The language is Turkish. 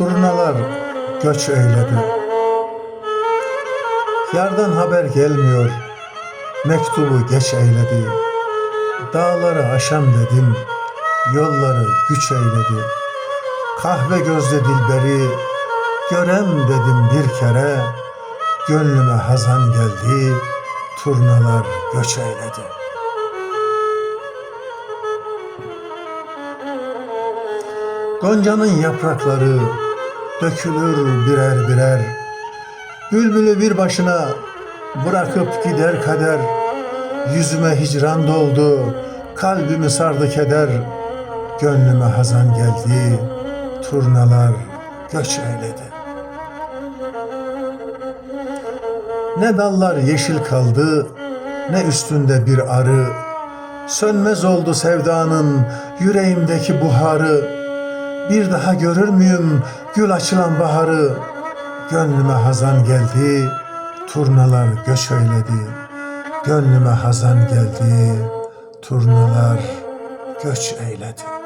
turnalar göç eyledi. Yardan haber gelmiyor, mektubu geç eyledi. Dağları aşam dedim, yolları güç eyledi. Kahve gözle dilberi, görem dedim bir kere. Gönlüme hazan geldi, turnalar göç eyledi. Goncanın yaprakları dökülür birer birer. Bülbülü bir başına bırakıp gider kader. Yüzüme hicran doldu, kalbimi sardı keder. Gönlüme hazan geldi, turnalar göç eyledi. Ne dallar yeşil kaldı, ne üstünde bir arı. Sönmez oldu sevdanın yüreğimdeki buharı. Bir daha görür müyüm gül açılan baharı? Gönlüme hazan geldi, turnalar göç eyledi. Gönlüme hazan geldi, turnalar göç eyledi.